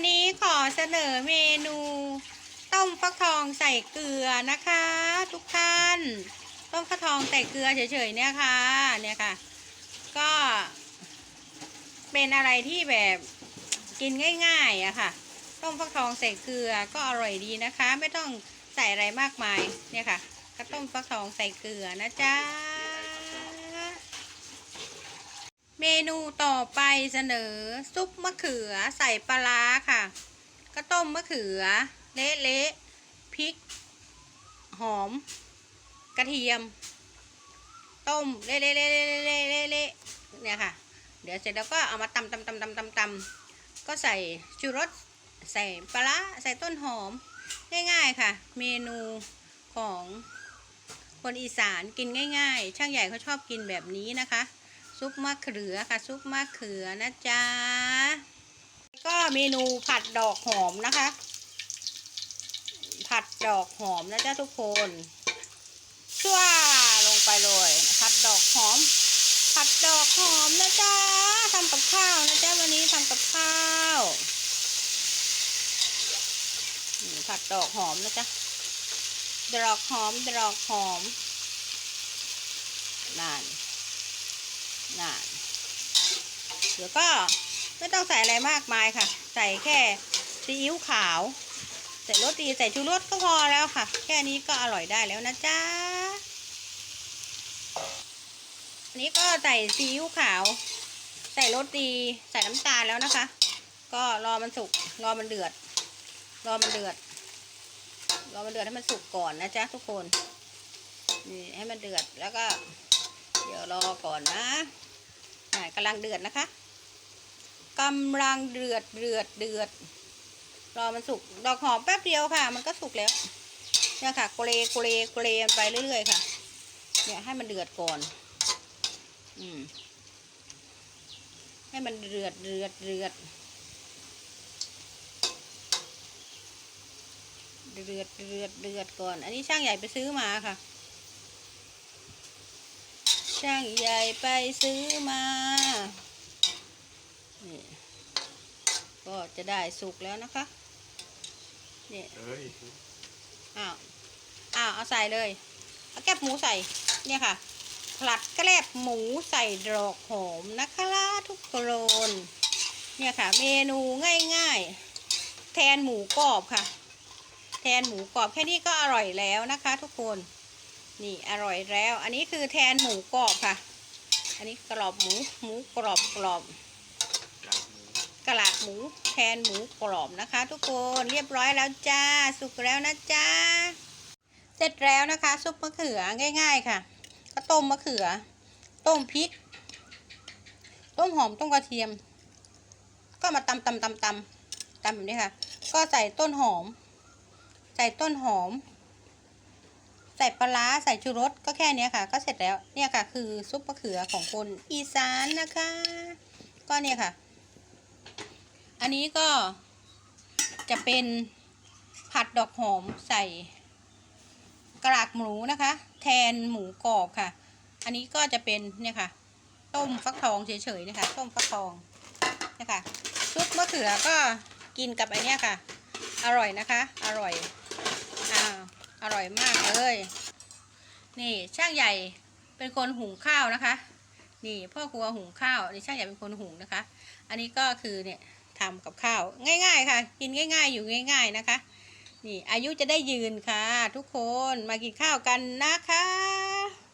วันนี้ขอเสนอเมนู ต้มฟักทองใส่เกลือนะคะ ทุกท่าน ต้มฟักทองใส่เกลือเฉยๆเนี่ยค่ะเนี่ยค่ะ ก็เป็นอะไรที่แบบกินง่ายๆอะค่ะ ต้มฟักทองใส่เกลือก็อร่อยดีนะคะ ไม่ต้องใส่อะไรมากมายเนี่ยค่ะก็ต้มฟักทองใส่เกลือนะจ๊ะ เมนูต่อไปเสนอ ซุปมะเขือใส่ปลาค่ะ ก็ต้มมะเขือ เละๆพริก หอม กระเทียม ต้มเละๆๆๆๆๆเนี่ยค่ะ เดี๋ยวเสร็จแล้วก็เอามาตำตำตำตำตำตำก็ใส่ชูรสใส่ปลาใส่ต้นหอม ง่ายๆค่ะ เมนูของคนอีสานกินง่าย ๆ ช่างใหญ่เขาชอบกินแบบนี้นะคะ ซุปมะเขือค่ะ ซุปมะเขือนะจ๊ะก็เมนูผัดดอกหอมนะคะ ผัดดอกหอมนะจ๊ะทุกคนชั่วลงไปเลย ผัดดอกหอม ผัดดอกหอมนะจ๊ะทำกับข้าวนะจ๊ะวันนี้ทำกับข้าวผัดดอกหอมนะจ๊ะดอกหอมดอกหอมนั่น น่ะเดี๋ยวก็ไม่ต้องใส่อะไรมากมายค่ะ ใส่แค่ซีอิ๊วขาว ใส่รสดีใส่ชูรสก็พอแล้วค่ะ แค่นี้ก็อร่อยได้แล้วนะจ๊ะอันนี้ก็ใส่ซีอิ๊วขาว ใส่รสดีใส่น้ำตาลแล้วนะคะ ก็รอมันสุกรอมันเดือด รอมันเดือด รอมันเดือดให้มันสุกก่อนนะจ๊ะทุกคนนี่ให้มันเดือดแล้วก็ เดี๋ยวรอก่อนนะอ่กำลังเดือดนะคะกำลังเดือดเดือดเดือด รอมันสุก ดอกหอมแป๊บเดียวค่ะ มันก็สุกแล้ว เนี่ยค่ะเกรเกรเกรไปเรื่อยๆค่ะ เนี่ยให้มันเดือดก่อน อืม ให้มันเดือดเดือดเดือด เดือดเดือดเดือดก่อน อันนี้ช่างใหญ่ไปซื้อมาค่ะ ช่างใหญ่ไปซื้อมานี่ก็จะได้สุกแล้วนะคะนี่เอ้ยอ้าวอ้าวเอาใส่เลยเอาแกบหมูใส่เนี่ยค่ะผลัดแกลบหมูใส่ดอกหอมนะคะล่ะทุกคนเนี่ยค่ะ เมนูง่ายๆ แทนหมูกรอบค่ะ แทนหมูกรอบแค่นี้ก็อร่อยแล้วนะคะ ทุกคน นี่อร่อยแล้ว อันนี้คือแทนหมูกรอบค่ะ อันนี้กรอบหมูหมูกรอบกรอบกากหมูกะลากหมูแทนหมูกรอบนะคะ ทุกคนเรียบร้อยแล้วจ้า สุกแล้วนะจ้าเสร็จแล้วนะคะ ซุปมะเขือง่าย ๆ ค่ะ ก็ต้มมะเขือ ต้มพริก ต้มหอมต้มกระเทียม ก็มาตำตำตำตำตำแบบนี้ค่ะ ก็ใส่ต้นหอม ใส่ต้นหอม ใส่ปลาใส่ชูรสก็แค่นี้ค่ะ ก็เสร็จแล้วเนี่ยค่ะ คือซุปมะเขือของคนอีสานนะคะ ก็เนี่ยค่ะ อันนี้ก็จะเป็นผัดดอกหอมใส่กระากหมูนะคะ แทนหมูกรอบค่ะ อันนี้ก็จะเป็นเนี่ยค่ะ ต้มฟักทองเฉยๆนะคะ ต้มฟักทองเนี่ยค่ะซุปมะเขือก็กินกับไอเนี้ยค่ะ อร่อยนะคะ อร่อยอ้าว อร่อยมากเลย นี่ช่างใหญ่เป็นคนหุงข้าวนะคะ นี่พ่อครัวหุงข้าวนี่ช่างใหญ่เป็นคนหุงนะคะ อันนี้ก็คือเนี่ยทำกับข้าวง่าย ๆ ค่ะ กินง่าย ๆ อยู่ง่าย ๆนะคะ นี่อายุจะได้ยืนค่ะ ทุกคนมากินข้าวกันนะคะ